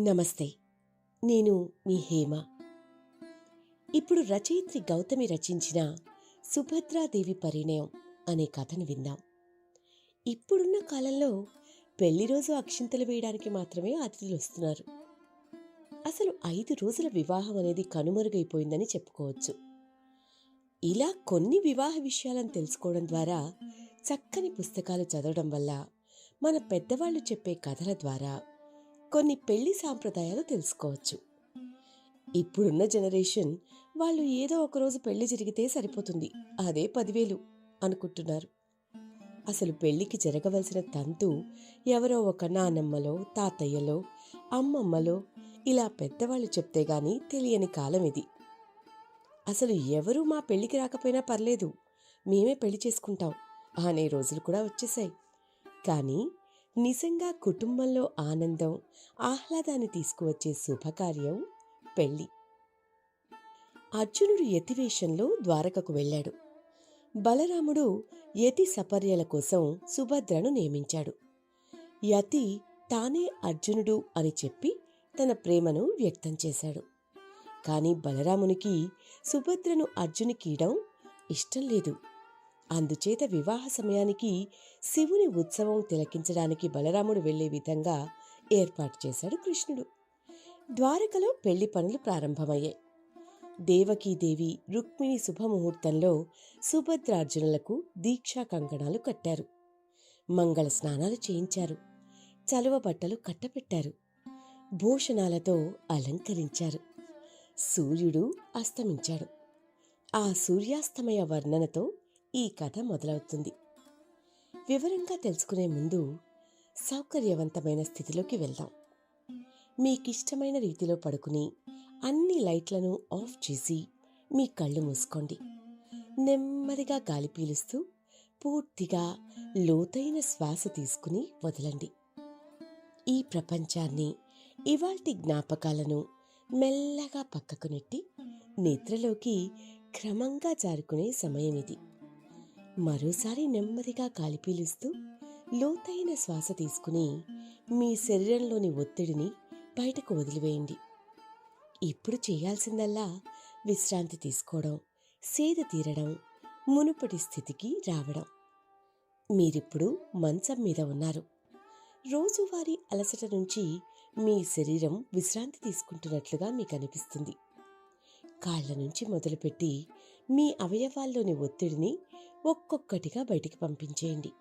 నమస్తే నేను మీ హేమ. ఇప్పుడు రచయిత్రి గౌతమి రచించిన సుభద్రాదేవి పరిణయం అనే కథను విందాం. ఇప్పుడున్న కాలంలో పెళ్ళి రోజు అక్షింతలు వేయడానికి మాత్రమే అతిథులు వస్తున్నారు. అసలు ఐదు రోజుల వివాహం అనేది కనుమరుగైపోయిందని చెప్పుకోవచ్చు. ఇలా కొన్ని వివాహ విషయాలను తెలుసుకోవడం ద్వారా చక్కని పుస్తకాలు చదవడం వల్ల మన పెద్దవాళ్ళు చెప్పే కథల ద్వారా కొన్ని పెళ్ళి సాంప్రదాయాలు తెలుసుకోవచ్చు. ఇప్పుడున్న జనరేషన్ వాళ్ళు ఏదో ఒకరోజు పెళ్ళి జరిగితే సరిపోతుంది. అదే పదివేలు అనుకుంటున్నారు. అసలు పెళ్ళికి జరగవలసిన తంతు ఎవరో ఒక నానమ్మలో తాతయ్యలో అమ్మమ్మలో ఇలా పెద్దవాళ్ళు చెప్తే గాని తెలియని కాలం ఇది. అసలు ఎవరు మా పెళ్ళికి రాకపోయినా పర్లేదు. మేమే పెళ్ళి చేసుకుంటాం. అనే రోజులు కూడా వచ్చేసాయి కానీ నిజంగా కుటుంబంలో ఆనందం ఆహ్లాదాన్ని తీసుకువచ్చే శుభకార్యం పెళ్ళి. అర్జునుడు యతివేషంలో ద్వారకకు వెళ్ళాడు. బలరాముడు యతి సపర్యల కోసం సుభద్రను నియమించాడు. యతి తానే అర్జునుడు అని చెప్పి తన ప్రేమను వ్యక్తం చేశాడు. కాని బలరామునికి సుభద్రను అర్జునికీయడం ఇష్టం లేదు. అందుచేత వివాహ సమయానికి శివుని ఉత్సవం తిలకించడానికి బలరాముడు వెళ్ళే విధంగా ఏర్పాటు చేశాడు కృష్ణుడు. ద్వారకలో పెళ్ళి పనులు ప్రారంభమయ్యాయి. దేవకీదేవి రుక్మిణి శుభముహూర్తంలో సుభద్రార్జునులకు దీక్షా కంకణాలు కట్టారు. మంగళ స్నానాలు చేయించారు. చలువ బట్టలు కట్టపెట్టారు. భూషణాలతో అలంకరించారు. సూర్యుడు అస్తమించాడు. ఆ సూర్యాస్తమయ వర్ణనతో ఈ కథ మొదలవుతుంది. వివరంగా తెలుసుకునే ముందు సౌకర్యవంతమైన స్థితిలోకి వెళ్దాం. మీకిష్టమైన రీతిలో పడుకుని అన్ని లైట్లను ఆఫ్ చేసి మీ కళ్ళు మూసుకోండి. నెమ్మదిగా గాలి పీలుస్తూ పూర్తిగా లోతైన శ్వాస తీసుకుని వదలండి. ఈ ప్రపంచాన్ని ఇవాల్టి జ్ఞాపకాలను మెల్లగా పక్కకు నెట్టి నిద్రలోకి క్రమంగా జారుకునే సమయం ఇది మరోసారి నెమ్మదిగా గాలి పీలుస్తూ లోతైన శ్వాస తీసుకుని మీ శరీరంలోని ఒత్తిడిని బయటకు వదిలివేయండి. ఇప్పుడు చేయాల్సిందల్లా విశ్రాంతి తీసుకోవడం సేద తీరడం మునుపటి స్థితికి రావడం. మీరిప్పుడు మంచం మీద ఉన్నారు. రోజువారీ అలసట నుంచి మీ శరీరం విశ్రాంతి తీసుకుంటున్నట్లుగా మీకు అనిపిస్తుంది కాళ్ళ నుంచి మొదలుపెట్టి మీ అవయవాల్లోని ఒత్తిడిని ఒక్కొక్కటిగా బయటికి పంపించేయండి.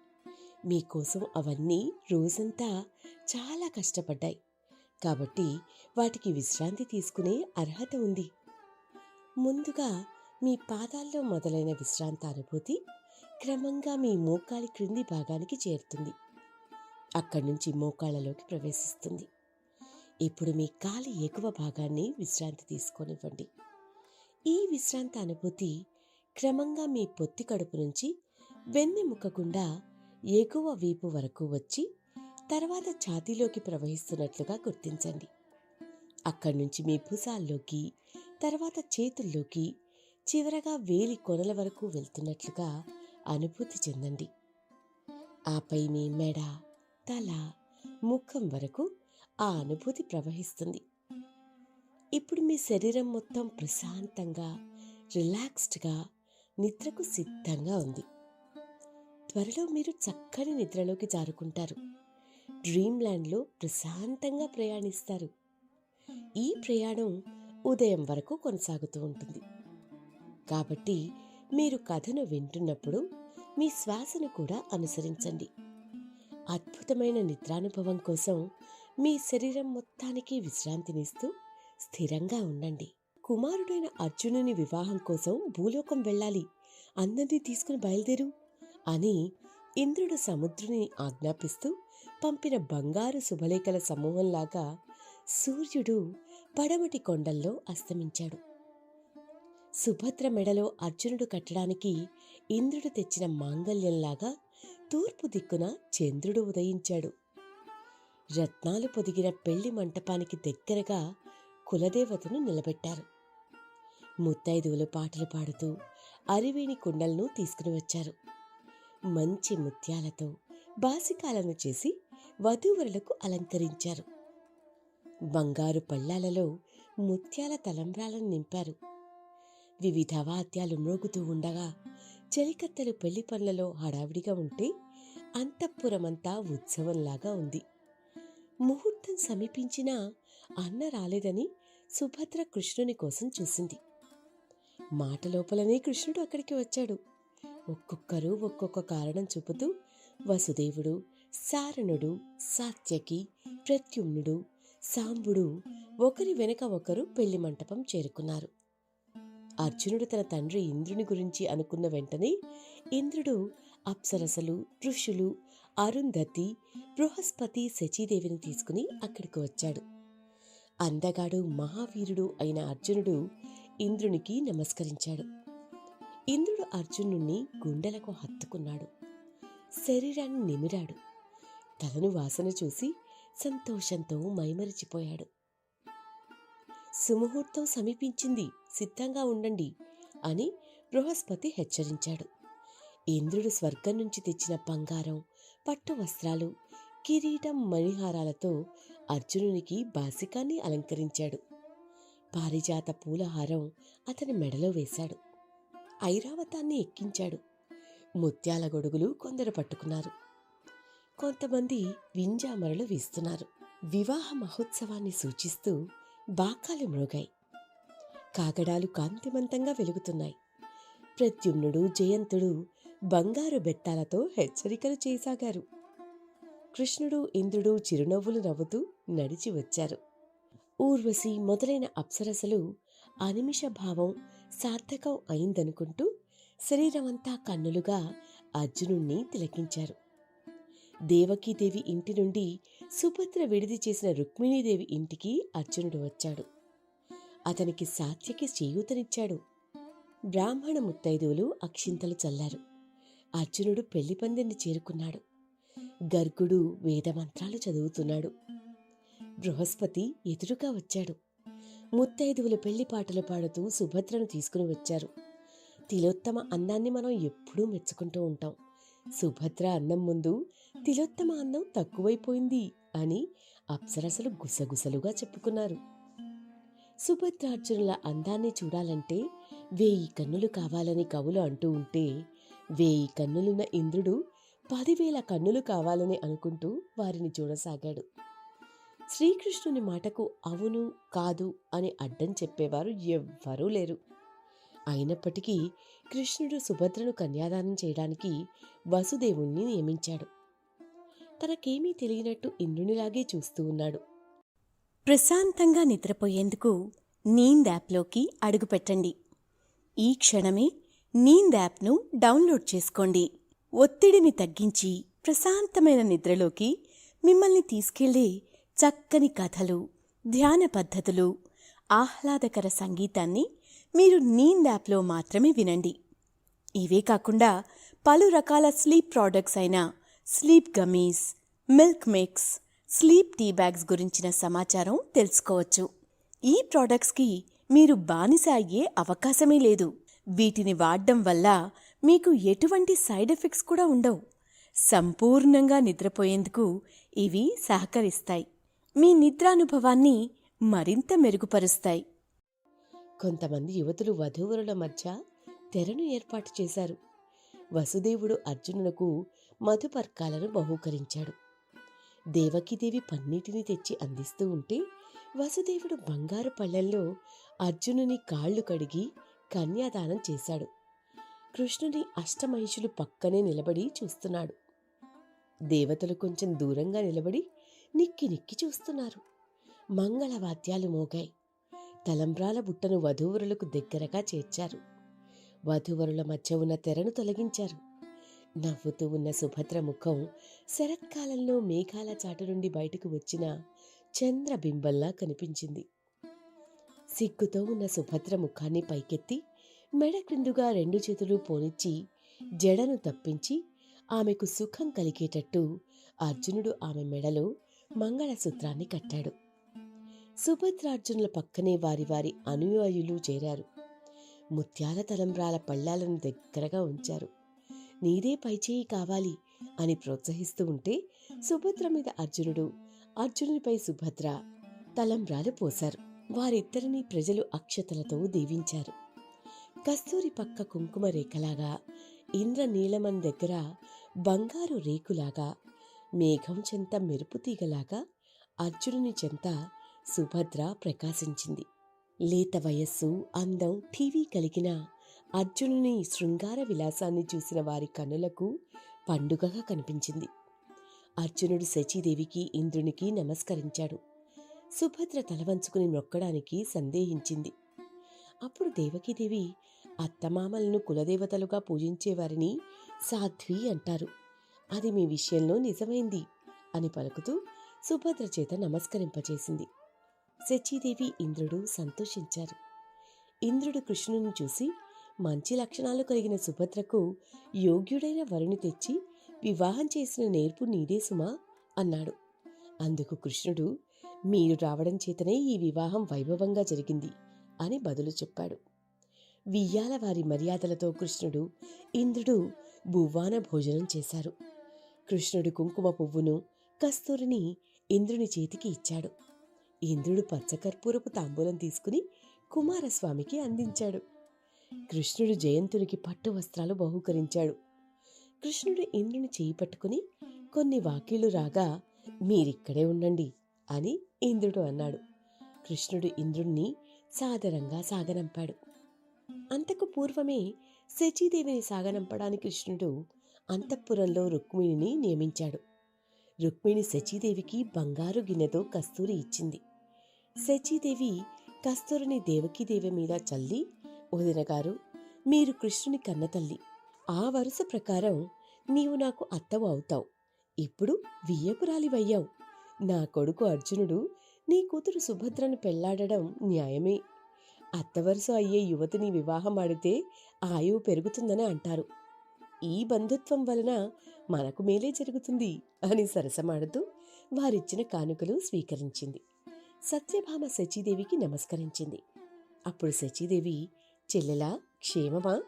మీకోసం అవన్నీ రోజంతా చాలా కష్టపడ్డాయి. కాబట్టి వాటికి విశ్రాంతి తీసుకునే అర్హత ఉంది. ముందుగా మీ పాదాల్లో మొదలైన విశ్రాంత అనుభూతి క్రమంగా మీ మోకాలి క్రింది భాగానికి చేరుతుంది. అక్కడి నుంచి మోకాళ్ళలోకి ప్రవేశిస్తుంది. ఇప్పుడు మీ కాలి ఎగువ భాగాన్ని విశ్రాంతి తీసుకొనివ్వండి. ఈ విశ్రాంతి అనుభూతి క్రమంగా మీ పొత్తి కడుపు నుంచి వెన్నెముక గుండా ఎగువ వీపు వరకు వచ్చి తర్వాత ఛాతీలోకి ప్రవహిస్తున్నట్లుగా గుర్తించండి. అక్కడి నుంచి మీ భుజాల్లోకి తర్వాత చేతుల్లోకి చివరగా వేలి కొనల వరకు వెళ్తున్నట్లుగా అనుభూతి చెందండి. ఆపై మీ మెడ తల ముఖం వరకు ఆ అనుభూతి ప్రవహిస్తుంది. ఇప్పుడు మీ శరీరం మొత్తం ప్రశాంతంగా రిలాక్స్డ్గా నిద్రకు సిద్ధంగా ఉంది. త్వరలో మీరు చక్కని నిద్రలోకి జారుకుంటారు. డ్రీమ్లాండ్లో ప్రశాంతంగా ప్రయాణిస్తారు. ఈ ప్రయాణం ఉదయం వరకు కొనసాగుతూ ఉంటుంది. కాబట్టి మీరు కథను వింటున్నప్పుడు మీ శ్వాసను కూడా అనుసరించండి. అద్భుతమైన నిద్రానుభవం కోసం మీ శరీరం మొత్తానికి విశ్రాంతినిస్తూ స్థిరంగా ఉండండి. కుమారుడైన అర్జునుని వివాహం కోసం భూలోకం వెళ్ళాలి. అందరినీ తీసుకుని బయలుదేరు. అని ఇంద్రుడు సముద్రుని ఆజ్ఞాపిస్తూ పంపిన బంగారు శుభలేఖల సమూహంలాగా సూర్యుడు పడమటి కొండల్లో అస్తమించాడు. సుభద్ర మెడలో అర్జునుడు కట్టడానికి ఇంద్రుడు తెచ్చిన మాంగల్యంలాగా తూర్పు దిక్కున చంద్రుడు ఉదయించాడు. రత్నాలు పొదిగిన పెళ్ళి మంటపానికి దగ్గరగా కులదేవతను నిలబెట్టారు. ముత్తైదువులు పాటలు పాడుతూ అరివేణి కుండలను తీసుకుని వచ్చారు. మంచి ముత్యాలతో బాసికాలను చేసి వధూవరులకు అలంకరించారు. బంగారు పళ్ళాలలో ముత్యాల తలంబ్రాలను నింపారు. వివిధ వాద్యాలు మ్రోగుతూ ఉండగా చెలికత్తెలు పెళ్ళి పనులలో హడావిడిగా ఉంటే అంతఃపురమంతా ఉత్సవంలాగా ఉంది. ముహూర్తం సమీపించినా అన్న రాలేదని సుభద్ర కృష్ణుని కోసం చూసింది. మాట లోపలనే కృష్ణుడు అక్కడికి వచ్చాడు. ఒక్కొక్కరు ఒక్కొక్క కారణం చూపుతూ వసుదేవుడు సారణుడు సాత్యకి ప్రత్యుమ్నుడు సాంబుడు ఒకరి వెనుక ఒకరు పెళ్ళి మంటపం చేరుకున్నారు. అర్జునుడు తన తండ్రి ఇంద్రుని గురించి అనుకున్న వెంటనే ఇంద్రుడు అప్సరసలు ఋషులు అరుంధతి బృహస్పతి శచీదేవిని తీసుకుని అక్కడికి వచ్చాడు. అందగాడు మహావీరుడు అయిన అర్జునుడు ఇంద్రునికి నమస్కరించాడు. ఇంద్రుడు అర్జునుణ్ణి గుండెలకు హత్తుకున్నాడు. శరీరాన్ని నిమిరాడు. తలను వాసన చూసి సంతోషంతో మైమరిచిపోయాడు. సుముహూర్తం సమీపించింది సిద్ధంగా ఉండండి అని బృహస్పతి హెచ్చరించాడు. ఇంద్రుడు స్వర్గం నుంచి తెచ్చిన బంగారం పట్టు వస్త్రాలు కిరీటం మణిహారాలతో అర్జునునికి బాసికాన్ని అలంకరించాడు. పారిజాత పూలహారం అతని మెడలో వేశాడు. ఐరావతాన్ని ఎక్కించాడు. ముత్యాల గొడుగులు కొందరు పట్టుకున్నారు. కొంతమంది వింజామరలు వీస్తున్నారు. వివాహ మహోత్సవాన్ని సూచిస్తూ బాకాలు మృగాయి. కాగడాలు కాంతిమంతంగా వెలుగుతున్నాయి. ప్రద్యుమ్నుడు జయంతుడు బంగారు బెత్తాలతో హెచ్చరికలు చేసాగారు కృష్ణుడు ఇంద్రుడు చిరునవ్వులు నవ్వుతూ నడిచి వచ్చారు. ఊర్వశి మొదలైన అప్సరసలు అనిమిష భావం సార్థకం అయిందనుకుంటూ శరీరమంతా కన్నులుగా అర్జునుణ్ణి తిలకించారు. దేవకీదేవి ఇంటి నుండి సుభద్ర విడిది చేసిన రుక్మిణీదేవి ఇంటికి అర్జునుడు వచ్చాడు. అతనికి సాత్యకి చేయూతనిచ్చాడు. బ్రాహ్మణ ముత్తైదువులు అక్షింతలు చల్లారు. అర్జునుడు పెళ్ళి పందిని చేరుకున్నాడు. గర్గుడు వేదమంత్రాలు చదువుతున్నాడు. బృహస్పతి ఎదురుగా వచ్చాడు. ముత్తైదువుల పెళ్ళి పాటలు పాడుతూ సుభద్రను తీసుకుని వచ్చారు. తిలోత్తమ అందాన్ని మనం ఎప్పుడూ మెచ్చుకుంటూ ఉంటాం. సుభద్ర అన్నం ముందు తిలోత్తమ అన్నం తక్కువైపోయింది అని అప్సరసలు గుసగుసలుగా చెప్పుకున్నారు. సుభద్రార్జునుల అందాన్ని చూడాలంటే వేయి కన్నులు కావాలని కవులు అంటూ ఉంటే వేయి కన్నులున్న ఇంద్రుడు పదివేల కన్నులు కావాలని అనుకుంటూ వారిని చూడసాగాడు. శ్రీకృష్ణుని మాటకు అవును కాదు అని అడ్డం చెప్పేవారు ఎవ్వరూ లేరు. అయినప్పటికీ కృష్ణుడు సుభద్రను కన్యాదానం చేయడానికి వసుదేవుణ్ణి నియమించాడు. తనకేమీ తెలియనట్టు ఇంద్రునిలాగే చూస్తూ ఉన్నాడు. ప్రశాంతంగా నిద్రపోయేందుకు నీంద్ యాప్లోకి అడుగుపెట్టండి ఈ క్షణమే నీంద్ యాప్ను డౌన్లోడ్ చేసుకోండి. ఒత్తిడిని తగ్గించి ప్రశాంతమైన నిద్రలోకి మిమ్మల్ని తీసుకెళ్ళే చక్కని కథలు ధ్యాన పద్ధతులు ఆహ్లాదకర సంగీతాన్ని మీరు నీంద్ యాప్లో మాత్రమే వినండి. ఇవే కాకుండా పలు రకాల స్లీప్ ప్రోడక్ట్స్ అయిన sleep gummies milk mix sleep tea bags గురించిన సమాచారం తెలుసుకోవచ్చు. ఈ ప్రోడక్ట్స్కి మీరు బానిస అయ్యే అవకాశమే లేదు. వీటిని వాడడం వల్ల మీకు ఎటువంటి సైడ్ ఎఫెక్ట్స్ కూడా ఉండవు. సంపూర్ణంగా నిద్రపోయేందుకు ఇవి సహకరిస్తాయి. మీ నిద్రానుభవాన్ని మరింత మెరుగుపరుస్తాయి. కొంతమంది యువతులు వధూవరుల మధ్య తెరను ఏర్పాటు చేశారు. వసుదేవుడు అర్జునునకు మధుపర్కాలను బహూకరించాడు. దేవకీదేవి పన్నీటిని తెచ్చి అందిస్తూ ఉంటే వసుదేవుడు బంగారు పళ్ళల్లో అర్జునుని కాళ్ళు కడిగి కన్యాదానం చేశాడు. కృష్ణుని అష్టమహిషులు పక్కనే నిలబడి చూస్తున్నాడు. దేవతలు కొంచెం దూరంగా నిలబడి నిక్కి నిక్కి చూస్తున్నారు. మంగళవాద్యాలు మోగాయి. తలంబ్రాల బుట్టను వధూవరులకు దగ్గరగా చేర్చారు. వధూవరుల మధ్య ఉన్న తెరను తొలగించారు. నవ్వుతూ ఉన్న సుభద్ర ముఖం శరత్కాలంలో మేఘాల చాటు నుండి బయటకు వచ్చిన చంద్రబింబంలా కనిపించింది. సిగ్గుతో ఉన్న సుభద్ర ముఖాన్ని పైకెత్తి మెడ క్రిందుగా రెండు చేతులు పోనిచ్చి జడను తప్పించి ఆమెకు సుఖం కలిగేటట్టు అర్జునుడు ఆమె మెడలో మంగళసూత్రాన్ని కట్టాడు. సుభద్రార్జునుల పక్కనే వారి వారి అనుయాయులు చేరారు. ముత్యాల తలంబ్రాల పళ్ళాలను దగ్గరగా ఉంచారు. నీదే పైచేయి కావాలి అని ప్రోత్సహిస్తూ ఉంటే సుభద్ర మీద అర్జునుడు అర్జునునిపై సుభద్ర తలంబ్రాలు పోశారు. వారిద్దరినీ ప్రజలు అక్షతలతో దీవించారు. కస్తూరి పక్క కుంకుమ రేఖలాగా ఇంద్ర నీలమన్ దగ్గర బంగారు రేకులాగా మేఘం చెంత మెరుపు తీగలాగా అర్జునుని చెంత సుభద్ర ప్రకాశించింది. లేత వయస్సు అందం ఠీవీ కలిగిన అర్జునుని శృంగార విలాసాన్ని చూసిన వారి కనులకు పండుగగా కనిపించింది. అర్జునుడు శచీదేవికి ఇంద్రునికి నమస్కరించాడు. సుభద్ర తలవంచుకుని మొక్కడానికి సందేహించింది. అప్పుడు దేవకీదేవి అత్తమామలను కులదేవతలుగా పూజించేవారిని సాధ్వి అంటారు. అది మీ విషయంలో నిజమైంది అని పలుకుతూ సుభద్ర చేత నమస్కరింపచేసింది శచీదేవి ఇంద్రుడు సంతోషించారు. ఇంద్రుడు కృష్ణుని చూసి మంచి లక్షణాలు కలిగిన సుభద్రకు యోగ్యుడైన వరుణి తెచ్చి వివాహం చేసిన నేర్పు నీదే సుమా అన్నాడు. అందుకు కృష్ణుడు మీరు రావడం చేతనే ఈ వివాహం వైభవంగా జరిగింది అని బదులు చెప్పాడు. వియ్యాల వారి మర్యాదలతో కృష్ణుడు ఇంద్రుడు భువాన భోజనం చేశారు. కృష్ణుడు కుంకుమ పువ్వును కస్తూరిని ఇంద్రుని చేతికి ఇచ్చాడు. ఇంద్రుడు పచ్చకర్పూరపు తాంబూలం తీసుకుని కుమారస్వామికి అందించాడు. కృష్ణుడు జయంతునికి పట్టు వస్త్రాలు బహూకరించాడు. కృష్ణుడు ఇంద్రుని చేయి పట్టుకుని కొన్ని వాక్యులు రాగా మీరిక్కడే ఉండండి అని ఇంద్రుడు అన్నాడు. కృష్ణుడు ఇంద్రుణ్ణి సాదరంగా సాగనంపాడు. అంతకు పూర్వమే శచీదేవిని సాగనంపడానికి కృష్ణుడు అంతఃపురంలో రుక్మిణిని నియమించాడు. రుక్మిణి శచీదేవికి బంగారు గిన్నెతో కస్తూరి ఇచ్చింది. శచీదేవి కస్తూరిని దేవకీదేవి మీద చల్లి వదినగారు మీరు కృష్ణుని కన్నతల్లి ఆ వరుస ప్రకారం నీవు నాకు అత్తవు అవుతావు. ఇప్పుడు వియ్యపురాలివయ్యావు. నా కొడుకు అర్జునుడు నీ కూతురు సుభద్రను పెళ్ళాడడం న్యాయమే. అత్తవరుస అయ్యే యువతిని వివాహం ఆడితే ఆయువు పెరుగుతుందని అంటారు. ఈ బంధుత్వం వలన మనకు మేలే జరుగుతుంది అని సరసమాడుతూ వారిచ్చిన కానుకలు స్వీకరించింది. సత్యభామ శచీదేవికి నమస్కరించింది. అప్పుడు శచీదేవి చెల్లెలా క్షేమమా?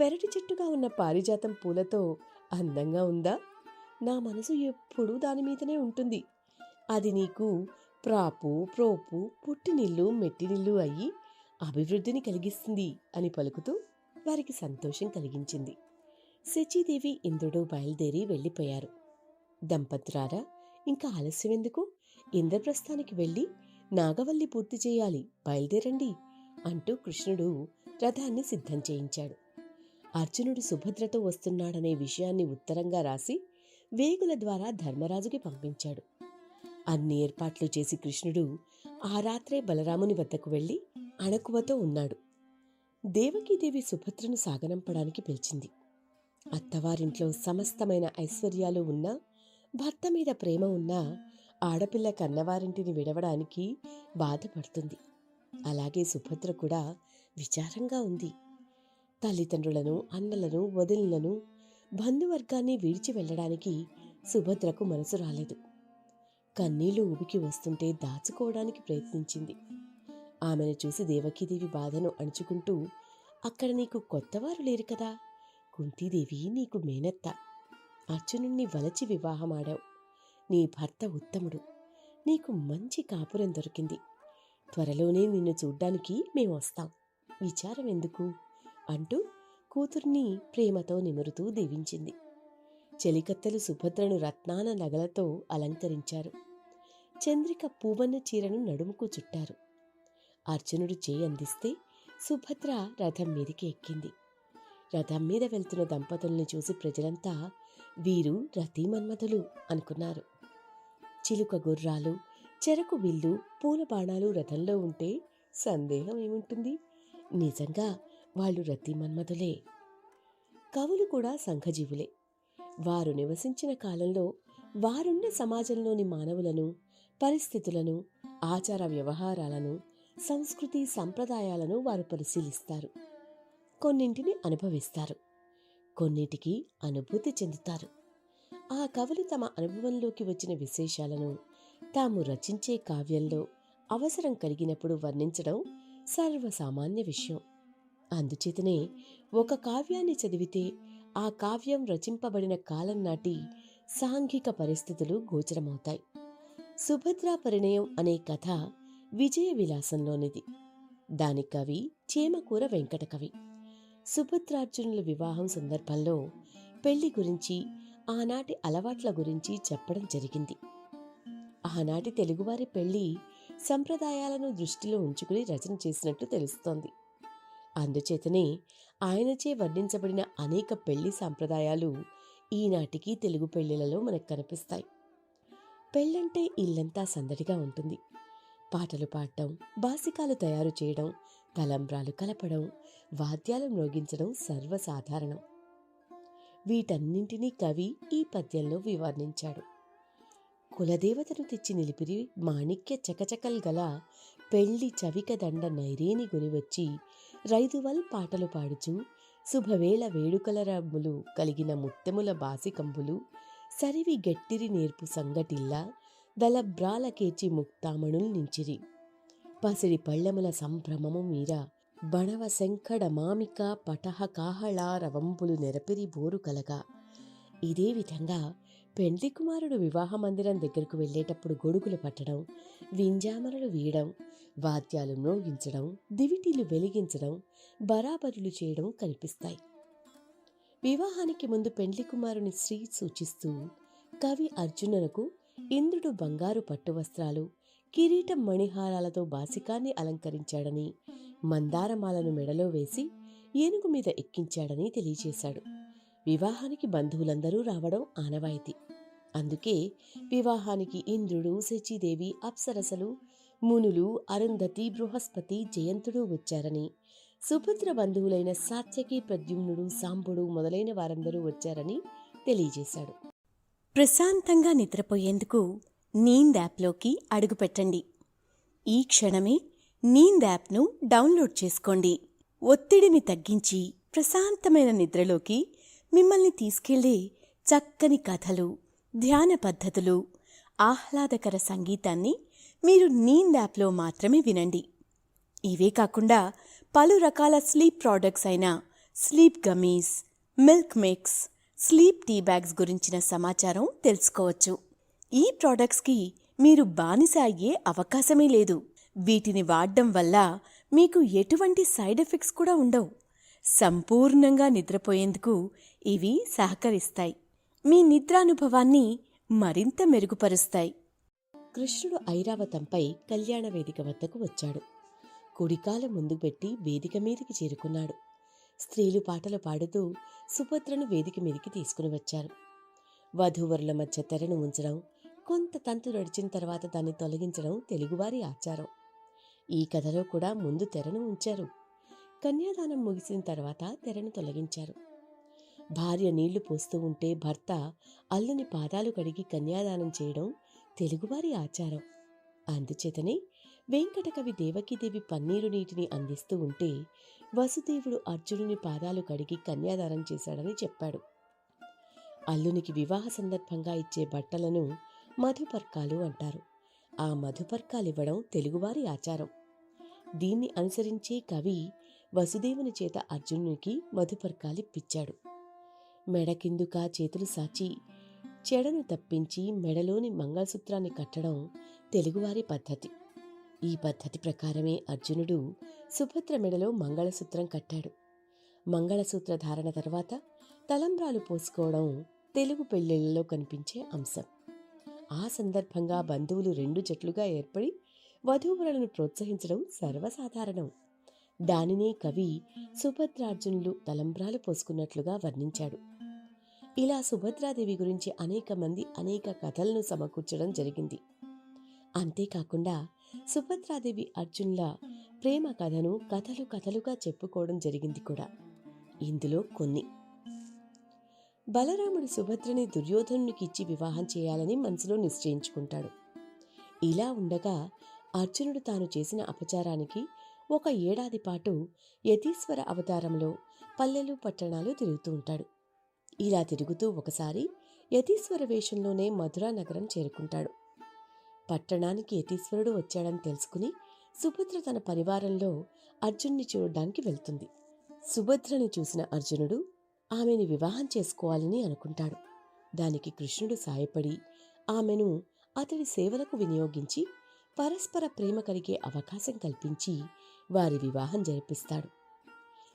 పెరటి చెట్టుగా ఉన్న పారిజాతం పూలతో అందంగా ఉందా? నా మనసు ఎప్పుడూ దాని మీదనే ఉంటుంది. అది నీకు ప్రాపు ప్రోపు పుట్టినిల్లు మెట్టినిల్లు అయ్యి అభివృద్ధిని కలిగిస్తుంది అని పలుకుతూ వారికి సంతోషం కలిగించింది. శచీదేవి ఇంద్రుడు బయలుదేరి వెళ్ళిపోయారు. దంపతురారా ఇంకా ఆలస్యం ఎందుకు? ఇంద్రప్రస్థానికి వెళ్ళి నాగవల్లి పూర్తి చేయాలి బయలుదేరండి అంటూ కృష్ణుడు రథాన్ని సిద్ధం చేయించాడు. అర్జునుడు సుభద్రతో వస్తున్నాడనే విషయాన్ని ఉత్తరంగా రాసి వేగుల ద్వారా ధర్మరాజుకి పంపించాడు. అన్ని ఏర్పాట్లు చేసి కృష్ణుడు ఆ రాత్రే బలరాముని వద్దకు వెళ్ళి అణకువతో ఉన్నాడు. దేవకీదేవి సుభద్రను సాగనంపడానికి పిలిచింది. అత్తవారింట్లో సమస్తమైన ఐశ్వర్యాలు ఉన్నా భర్త మీద ప్రేమ ఉన్నా ఆడపిల్ల కన్నవారింటిని విడవడానికి బాధపడుతుంది. అలాగే సుభద్ర కూడా విచారంగా ఉంది. తల్లిదండ్రులను అన్నలను వదినలను బంధువర్గాన్ని విడిచి వెళ్ళడానికి సుభద్రకు మనసు రాలేదు. కన్నీళ్ళు ఉబికి వస్తుంటే దాచుకోవడానికి ప్రయత్నించింది. ఆమెను చూసి దేవకీదేవి బాధను అణుచుకుంటూ అక్కడ నీకు కొత్తవారు లేరు కదా! కుంతీదేవి నీకు మేనత్త. అర్జునుణ్ణి వలచి వివాహమాడావు. నీ భర్త ఉత్తముడు. నీకు మంచి కాపురం దొరికింది. త్వరలోనే నిన్ను చూడ్డానికి మేము వస్తాం. విచారం ఎందుకు? అంటూ కూతుర్ని ప్రేమతో నిమురుతూ దీవించింది. చెలికత్తెలు సుభద్రను రత్నాన నగలతో అలంకరించారు. చంద్రిక పూవన్న చీరను నడుముకు చుట్టారు. అర్జునుడు చేయి అందిస్తే సుభద్ర రథం మీదికి ఎక్కింది. రథం మీద వెళ్తున్న దంపతుల్ని చూసి ప్రజలంతా వీరు రతీమన్మధులు అనుకున్నారు. చిలుక గుర్రాలు చెరకు విల్లు పూల బాణాలు రథంలో ఉంటే సందేహం ఏముంటుంది? నిజంగా వాళ్ళు రతిమన్మధులే కవులు కూడా సంఘజీవులే. వారు నివసించిన కాలంలో వారున్న సమాజంలోని మానవులను పరిస్థితులను ఆచార వ్యవహారాలను సంస్కృతి సంప్రదాయాలను వారు పరిశీలిస్తారు. కొన్నింటిని అనుభవిస్తారు. కొన్నిటికి అనుభూతి చెందుతారు. ఆ కవులు తమ అనుభవంలోకి వచ్చిన విశేషాలను తాము రచించే కావ్యంలో అవసరం కలిగినప్పుడు వర్ణించడం సర్వసామాన్య విషయం. అందుచేతనే ఒక కావ్యాన్ని చదివితే ఆ కావ్యం రచింపబడిన కాలం నాటి సాంఘిక పరిస్థితులు గోచరమవుతాయి. సుభద్రా పరిణయం అనే కథ విజయ విలాసంలోనిది. దాని కవి చేమకూర వెంకట కవి సుభద్రార్జునుల వివాహం సందర్భంలో పెళ్ళి గురించి ఆనాటి అలవాట్ల గురించి చెప్పడం జరిగింది. ఆనాటి తెలుగువారి పెళ్ళి సంప్రదాయాలను దృష్టిలో ఉంచుకుని రచన చేసినట్టు తెలుస్తోంది. అందుచేతనే ఆయనచే వర్ణించబడిన అనేక పెళ్ళి సాంప్రదాయాలు ఈనాటికి తెలుగు పెళ్ళిలలో మనకు కనిపిస్తాయి. పెళ్ళంటే ఇల్లంతా సందడిగా ఉంటుంది. పాటలు పాడటం బాసికాలు తయారు చేయడం తలంబ్రాలు కలపడం వాద్యాలు మ్రోగించడం సర్వసాధారణం. వీటన్నింటినీ కవి ఈ పద్యంలో వివర్ణించాడు. కులదేవతను తెచ్చి నిలిపిరి మాణిక్య చకచకల్ గల పెళ్ళి చవిక దండ నైరేని గునివచ్చి రైతువల్ పాటలు పాడుచు శుభవేళ వేడుకల రమ్ములు కలిగిన ముత్తెముల బాసికంబులు సరివి గట్టిరి నేర్పు సంగటిల్లా దళబ్రాలకేచి ముక్తామణుల్ నించిరి. పసిడి పళ్ళెముల సంభ్రమము మీర. బణవ శంఖడ మామిక పటహ కాహళారవంపులు నెరపిరి బోరు కలగా. ఇదే విధంగా పెండ్లి కుమారుడు వివాహ మందిరం దగ్గరకు వెళ్ళేటప్పుడు గొడుగులు పట్టడం వింజామరలు వీయడం వాద్యాలు మ్రోగించడం దివిటీలు వెలిగించడం బరాబరులు చేయడం కనిపిస్తాయి వివాహానికి ముందు పెండ్లి కుమారుని శ్రీ సూచిస్తూ కవి అర్జునునకు ఇంద్రుడు బంగారు పట్టు వస్త్రాలు కిరీటం మణిహారాలతో బాసికాన్ని అలంకరించాడని మందారమాలను మెడలో వేసి ఏనుగు మీద ఎక్కించాడని తెలియజేశాడు వివాహానికి బంధువులందరూ రావడం ఆనవాయితీ. అందుకే వివాహానికి ఇంద్రుడు శచీదేవి అప్సరసలు మునులు అరుంధతి బృహస్పతి జయంతుడు వచ్చారని సుభద్ర బంధువులైన సాత్యకి ప్రద్యుమ్నుడు సాంబుడు మొదలైన వారందరూ వచ్చారని తెలియజేశాడు. ప్రశాంతంగా నిద్రపోయేందుకు నీంద్ యాప్లోకి అడుగుపెట్టండి. ఈ క్షణమే నీంద్ యాప్ను డౌన్లోడ్ చేసుకోండి. ఒత్తిడిని తగ్గించి ప్రశాంతమైన నిద్రలోకి మిమ్మల్ని తీసుకెళ్ళే చక్కని కథలు ధ్యాన పద్ధతులు ఆహ్లాదకర సంగీతాన్ని మీరు నీంద్ యాప్లో మాత్రమే వినండి. ఇవే కాకుండా పలు రకాల స్లీప్ ప్రోడక్ట్స్ అయిన sleep gummies milk mix sleep tea bags గురించిన సమాచారం తెలుసుకోవచ్చు. ఈ ప్రోడక్ట్స్కి మీరు బానిస అయ్యే అవకాశమే లేదు. వీటిని వాడడం వల్ల మీకు ఎటువంటి సైడ్ ఎఫెక్ట్స్ కూడా ఉండవు. సంపూర్ణంగా నిద్రపోయేందుకు ఇవి సహకరిస్తాయి. మీ నిద్రానుభవాన్ని మరింత మెరుగుపరుస్తాయి. కృష్ణుడు ఐరావతంపై కళ్యాణ వేదిక వద్దకు వచ్చాడు. కుడికాల ముందు పెట్టి వేదిక మీదికి చేరుకున్నాడు. స్త్రీలు పాటలు పాడుతూ సుభద్రను వేదిక మీదికి తీసుకుని వచ్చారు. వధూవరుల మధ్య తెరను ఉంచడం కొంత తంతు నడిచిన తర్వాత దాన్ని తొలగించడం తెలుగువారి ఆచారం. ఈ కథలో కూడా ముందు తెరను ఉంచారు. కన్యాదానం ముగిసిన తర్వాత తెరను తొలగించారు. భార్య నీళ్ళు పోస్తూ ఉంటే భర్త అల్లుని పాదాలు కడిగి కన్యాదానం చేయడం తెలుగువారి ఆచారం. అందుచేతనే వెంకటకవి దేవకీదేవి పన్నీరు నీటిని అందిస్తూ ఉంటే వసుదేవుడు అర్జునుని పాదాలు కడిగి కన్యాదానం చేశాడని చెప్పాడు. అల్లునికి వివాహ సందర్భంగా ఇచ్చే బట్టలను మధుపర్కాలు అంటారు. ఆ మధుపర్కాలివ్వడం తెలుగువారి ఆచారం. దీన్ని అనుసరించే కవి వసుదేవుని చేత అర్జునునికి మధుపర్కాలిప్పించాడు మెడ కిందుకా చేతులు సాచి చెడను తప్పించి మెడలోని మంగళసూత్రాన్ని కట్టడం తెలుగువారి పద్ధతి. ఈ పద్ధతి ప్రకారమే అర్జునుడు సుభద్ర మెడలో మంగళసూత్రం కట్టాడు. మంగళసూత్ర ధారణ తర్వాత తలంబ్రాలు పోసుకోవడం తెలుగు పెళ్ళిళ్ళలో కనిపించే అంశం. ఆ సందర్భంగా బంధువులు రెండు జట్లుగా ఏర్పడి వధూవరులను ప్రోత్సహించడం సర్వసాధారణం. దానినే కవి సుభద్రార్జునులు తలంబ్రాలు పోసుకున్నట్లుగా వర్ణించాడు. ఇలా సుభద్రాదేవి గురించి అనేక మంది అనేక కథలను సమకూర్చడం జరిగింది. అంతేకాకుండా సుభద్రాదేవి అర్జునుల ప్రేమ కథను కథలు కథలుగా చెప్పుకోవడం జరిగింది కూడా. ఇందులో కొన్ని బలరాముడు సుభద్రని దుర్యోధనునికి ఇచ్చి వివాహం చేయాలని మనసులో నిశ్చయించుకుంటాడు. ఇలా ఉండగా అర్జునుడు తాను చేసిన అపచారానికి ఒక ఏడాది పాటు యతీశ్వర అవతారంలో పల్లెలు పట్టణాలు తిరుగుతూ ఉంటాడు. ఇలా తిరుగుతూ ఒకసారి యతీశ్వర వేషంలోనే మధురా నగరం చేరుకుంటాడు. పట్టణానికి యతీశ్వరుడు వచ్చాడని తెలుసుకుని సుభద్ర తన పరివారంలో అర్జున్ని చూడడానికి వెళ్తుంది. సుభద్రను చూసిన అర్జునుడు ఆమెను వివాహం చేసుకోవాలని అనుకుంటాడు. దానికి కృష్ణుడు సాయపడి ఆమెను అతడి సేవలకు వినియోగించి పరస్పర ప్రేమ కలిగే అవకాశం కల్పించి వారి వివాహం జరిపిస్తాడు.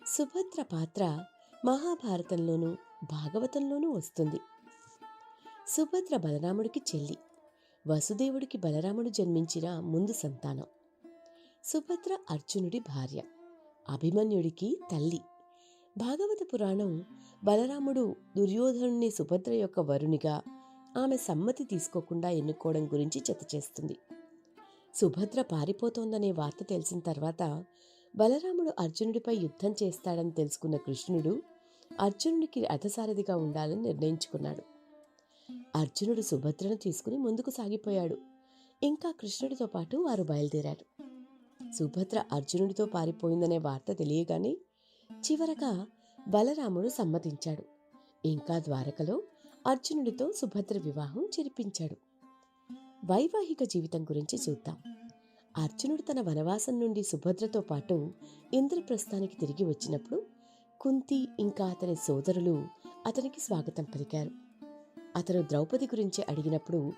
సుభద్ర పాత్ర మహాభారతంలోనూ భాగవతంలోనూ వస్తుంది. సుభద్ర బలరాముడికి చెల్లి వసుదేవుడికి బలరాముడు జన్మించిన ముందు సంతానం. సుభద్ర అర్జునుడి భార్య అభిమన్యుడికి తల్లి. భాగవత పురాణం బలరాముడు దుర్యోధనుని సుభద్ర యొక్క వరునిగా ఆమె సమ్మతి తీసుకోకుండా ఎన్నుకోవడం గురించి చేస్తుంది. సుభద్ర పారిపోతోందనే వార్త తెలిసిన తర్వాత బలరాముడు అర్జునుడిపై యుద్ధం చేస్తాడని తెలుసుకున్న కృష్ణుడు అర్జునుడికి రథసారథిగా ఉండాలని నిర్ణయించుకున్నాడు. అర్జునుడు సుభద్రను తీసుకుని ముందుకు సాగిపోయాడు. ఇంకా కృష్ణుడితో పాటు వారు బయలుదేరారు. సుభద్ర అర్జునుడితో పారిపోయిందనే వార్త తెలియగానే చివరగా బలరాముడు సమ్మతించాడు. ఇంకా ద్వారకలో అర్జునుడితో సుభద్ర వివాహం జరిపించాడు. వైవాహిక జీవితం గురించి చూద్దాం. అర్జునుడు తన వనవాసం నుండి సుభద్రతో పాటు ఇంద్రప్రస్థానికి తిరిగి వచ్చినప్పుడు కుంతి ఇంకా అతని సోదరులు అతనికి స్వాగతం పలికారు. అతను ద్రౌపది గురించి అడిగినప్పుడు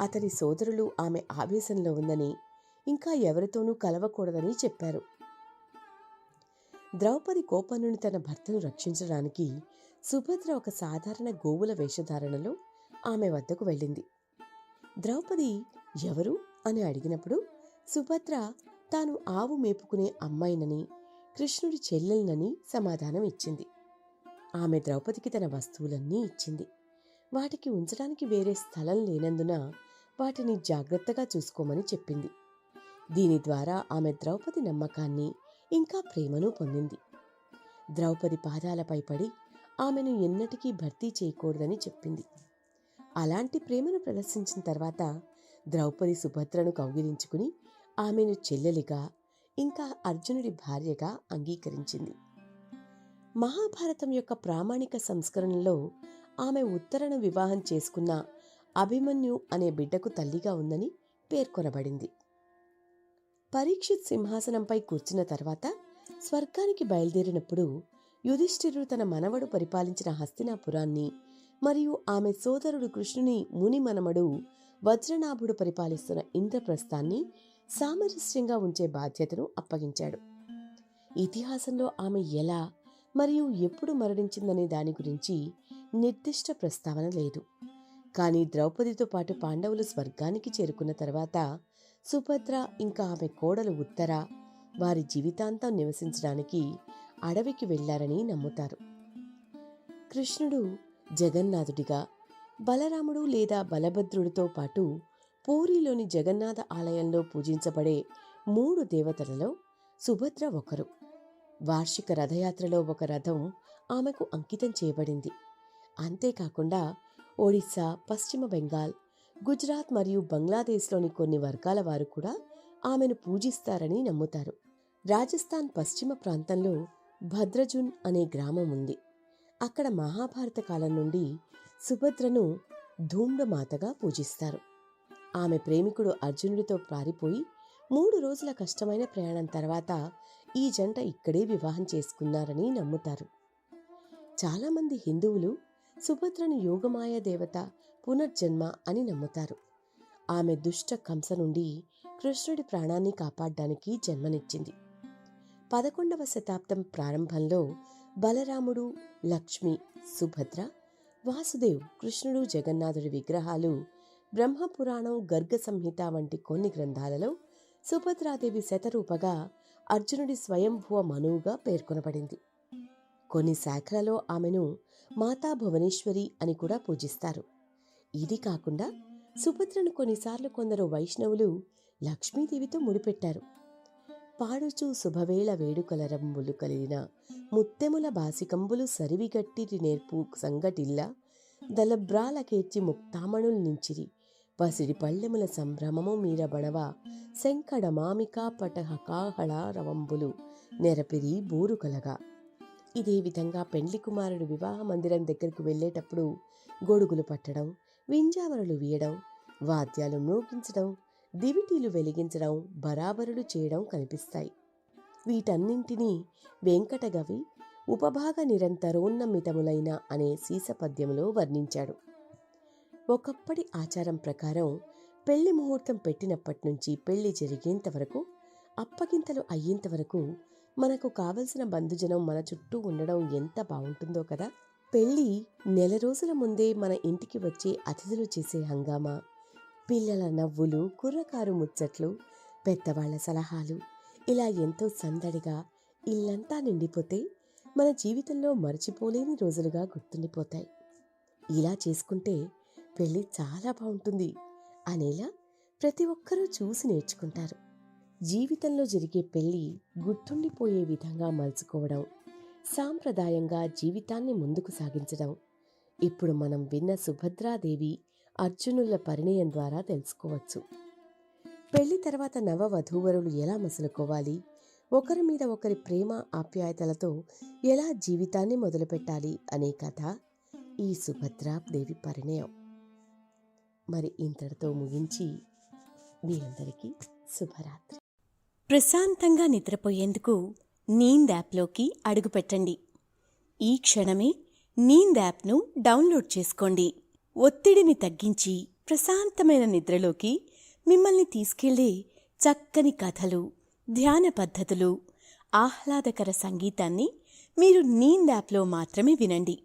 అతని సోదరులు ఆమె ఆవేశంలో ఉందని ఇంకా ఎవరితోనూ కలవకూడదని చెప్పారు. ద్రౌపది కోపనుని తన భర్తను రక్షించడానికి సుభద్ర ఒక సాధారణ గోవుల వేషధారణలో ఆమె వద్దకు వెళ్ళింది. ద్రౌపది ఎవరు? అని అడిగినప్పుడు సుభద్ర తాను ఆవు మేపుకునే అమ్మాయినని కృష్ణుడి చెల్లెలనని సమాధానం ఇచ్చింది. ఆమె ద్రౌపదికి తన వస్తువులన్నీ ఇచ్చింది. వాటికి ఉంచడానికి వేరే స్థలం లేనందున వాటిని జాగ్రత్తగా చూసుకోమని చెప్పింది. దీని ద్వారా ఆమె ద్రౌపది నమ్మకాన్ని ఇంకా ప్రేమను పొందింది. ద్రౌపది పాదాలపై పడి ఆమెను ఎన్నటికీ భర్తీ చేయకూడదని చెప్పింది. అలాంటి ప్రేమను ప్రదర్శించిన తర్వాత ద్రౌపది సుభద్రను కౌగిలించుకుని ఆమెను చెల్లెలిగా ఇంకా అర్జునుడి భార్యగా అంగీకరించింది. మహాభారతం యొక్క ప్రామాణిక సంస్కరణలో ఆమె ఉత్తరను వివాహం చేసుకున్న అభిమన్యు అనే బిడ్డకు తల్లిగా ఉందని పేర్కొనబడింది. పరీక్షిత్ సింహాసనంపై కూర్చున్న తర్వాత స్వర్గానికి బయలుదేరినప్పుడు యుధిష్ఠిరుడు తన మనవడు పరిపాలించిన హస్తినాపురాన్ని మరియు ఆమె సోదరుడు కృష్ణుని ముని మనమడు వజ్రనాభుడు పరిపాలిస్తున్న ఇంద్రప్రస్థాన్ని సామరస్యంగా ఉంచే బాధ్యతను అప్పగించాడు. ఇతిహాసంలో ఆమె ఎలా మరియు ఎప్పుడు మరణించిందనే దాని గురించి నిర్దిష్ట ప్రస్తావన లేదు. కానీ ద్రౌపదితో పాటు పాండవులు స్వర్గానికి చేరుకున్న తర్వాత సుభద్ర ఇంకా ఆమె కోడలు ఉత్తర వారి జీవితాంతం నివసించడానికి అడవికి వెళ్ళారని నమ్ముతారు. కృష్ణుడు జగన్నాథుడిగా బలరాముడు లేదా బలభద్రుడితో పాటు పూరిలోని జగన్నాథ ఆలయంలో పూజించబడే మూడు దేవతలలో సుభద్ర ఒకరు. వార్షిక రథయాత్రలో ఒక రథం ఆమెకు అంకితం చేయబడింది. అంతేకాకుండా ఒడిశా పశ్చిమ బెంగాల్ గుజరాత్ మరియు బంగ్లాదేశ్లోని కొన్ని వర్గాల వారు కూడా ఆమెను పూజిస్తారని నమ్ముతారు. రాజస్థాన్ పశ్చిమ ప్రాంతంలో భద్రజున్ అనే గ్రామం ఉంది. అక్కడ మహాభారత కాలం నుండి సుభద్రను ధూమ్రమాతగా పూజిస్తారు. ఆమె ప్రేమికుడు అర్జునుడితో పారిపోయి మూడు రోజుల కష్టమైన ప్రయాణం తర్వాత ఈ జంట ఇక్కడే వివాహం చేసుకున్నారని నమ్ముతారు. చాలామంది హిందువులు సుభద్రను యోగమాయ దేవత పునర్జన్మ అని నమ్ముతారు. ఆమె దుష్ట కంస నుండి కృష్ణుడి ప్రాణాన్ని కాపాడడానికి జన్మనిచ్చింది. పదకొండవ శతాబ్దం ప్రారంభంలో బలరాముడు లక్ష్మి సుభద్ర వాసుదేవ్ కృష్ణుడు జగన్నాథుడి విగ్రహాలు బ్రహ్మపురాణం గర్గ సంహిత వంటి కొన్ని గ్రంథాలలో సుభద్రాదేవి శతరూపగా అర్జునుడి స్వయంభువ మనువుగా పేర్కొనబడింది. కొన్ని శాఖలలో ఆమెను మాతా భువనేశ్వరి అని కూడా పూజిస్తారు. ఇది కాకుండా సుభద్రను కొన్నిసార్లు కొందరు వైష్ణవులు లక్ష్మీదేవితో ముడిపెట్టారు. పాడుచు శుభవేళ వేడుకల రంబులు కలిగిన ముత్తెముల బాసికంబులు సరివిగట్టిరి నేర్పు సంగటిల్లా దలబ్రాలకేర్చి ముక్తామణుల్ నించిరి. పసిడి పళ్ళెముల సంభ్రమము మీరబడవ శంకడ మామికా పటహకాహళ రవంబులు నెరపిరి బూరుకలగా ఇదే విధంగా పెండ్లి కుమారుడు వివాహ మందిరం దగ్గరకు వెళ్ళేటప్పుడు గొడుగులు పట్టడం వింజావరలు వీయడం వాద్యాలు మ్రోగించడం దివిటీలు వెలిగించడం బరాబరులు చేయడం కనిపిస్తాయి. వీటన్నింటినీ వెంకటగవి ఉపభాగ నిరంతరోన్నమితములైన అనే సీసపద్యములో వర్ణించాడు. ఒకప్పటి ఆచారం ప్రకారం పెళ్ళి ముహూర్తం పెట్టినప్పటి నుంచి పెళ్ళి జరిగేంత వరకు అప్పగింతలు అయ్యేంత వరకు మనకు కావలసిన బంధుజనం మన చుట్టూ ఉండడం ఎంత బాగుంటుందో కదా! పెళ్ళి నెల రోజుల ముందే మన ఇంటికి వచ్చే అతిథులు చేసే హంగామా. పిల్లల నవ్వులు కుర్రకారు ముచ్చట్లు పెద్దవాళ్ళ సలహాలు. ఇలా ఎంతో సందడిగా ఇల్లంతా నిండిపోతే మన జీవితంలో మర్చిపోలేని రోజులుగా గుర్తుండిపోతాయి. ఇలా చేసుకుంటే పెళ్ళి చాలా బాగుంటుంది అనేలా ప్రతి ఒక్కరూ చూసి నేర్చుకుంటారు. జీవితంలో జరిగే పెళ్ళి గుర్తుండిపోయే విధంగా మలుచుకోవడం సాంప్రదాయంగా జీవితాన్ని ముందుకు సాగించడం. ఇప్పుడు మనం విన్న సుభద్రాదేవి అర్జునుల పరిణయం ద్వారా తెలుసుకోవచ్చు. పెళ్ళి తర్వాత నవ వధూవరులు ఎలా మసులుకోవాలి? ఒకరి మీద ఒకరి ప్రేమ ఆప్యాయతలతో ఎలా జీవితాన్ని మొదలుపెట్టాలి అనే కథ ఈ సుభద్రాదేవి పరిణయం. మరి ఇంతటితో ముగించి మీ అందరికీ శుభరాత్రి. ప్రశాంతంగా నిద్రపోయేందుకు నీంద్ యాప్లోకి అడుగుపెట్టండి. ఈ క్షణమే నీంద్ యాప్ను డౌన్లోడ్ చేసుకోండి. ఒత్తిడిని తగ్గించి ప్రశాంతమైన నిద్రలోకి మిమ్మల్ని తీసుకెళ్ళే చక్కని కథలు ధ్యాన పద్ధతులు ఆహ్లాదకర సంగీతాన్ని మీరు నీంద్ యాప్లో మాత్రమే వినండి.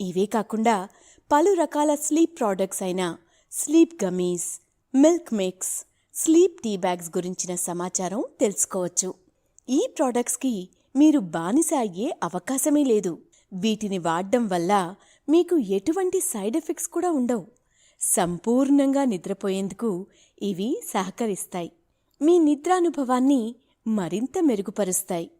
ఇవే కాకుండా పలు రకాల స్లీప్ ప్రోడక్ట్స్ అయిన sleep gummies milk mix sleep tea bags గురించిన సమాచారం తెలుసుకోవచ్చు. ఈ ప్రోడక్ట్స్కి మీరు బానిస అయ్యే అవకాశమే లేదు. వీటిని వాడడం వల్ల మీకు ఎటువంటి సైడ్ ఎఫెక్ట్స్ కూడా ఉండవు. సంపూర్ణంగా నిద్రపోయేందుకు ఇవి సహకరిస్తాయి. మీ నిద్రానుభవాన్ని మరింత మెరుగుపరుస్తాయి.